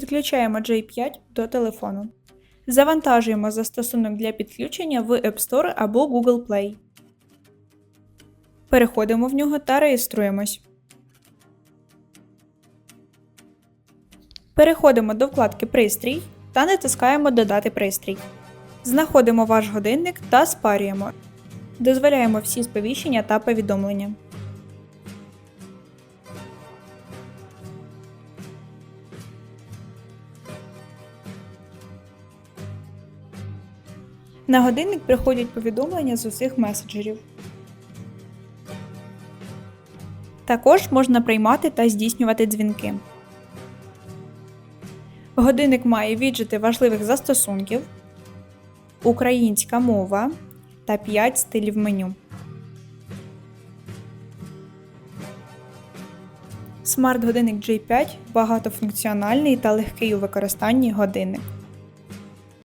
Підключаємо J5 до телефону. Завантажуємо застосунок для підключення в App Store або Google Play. Переходимо в нього та реєструємось. Переходимо до вкладки Пристрій та натискаємо Додати пристрій. Знаходимо ваш годинник та спарюємо. Дозволяємо всі сповіщення та повідомлення. На годинник приходять повідомлення з усіх меседжерів. Також можна приймати та здійснювати дзвінки. Годинник має віджити важливих застосунків, українська мова та 5 стилів меню. Смарт-годинник J5 багатофункціональний та легкий у використанні годинник.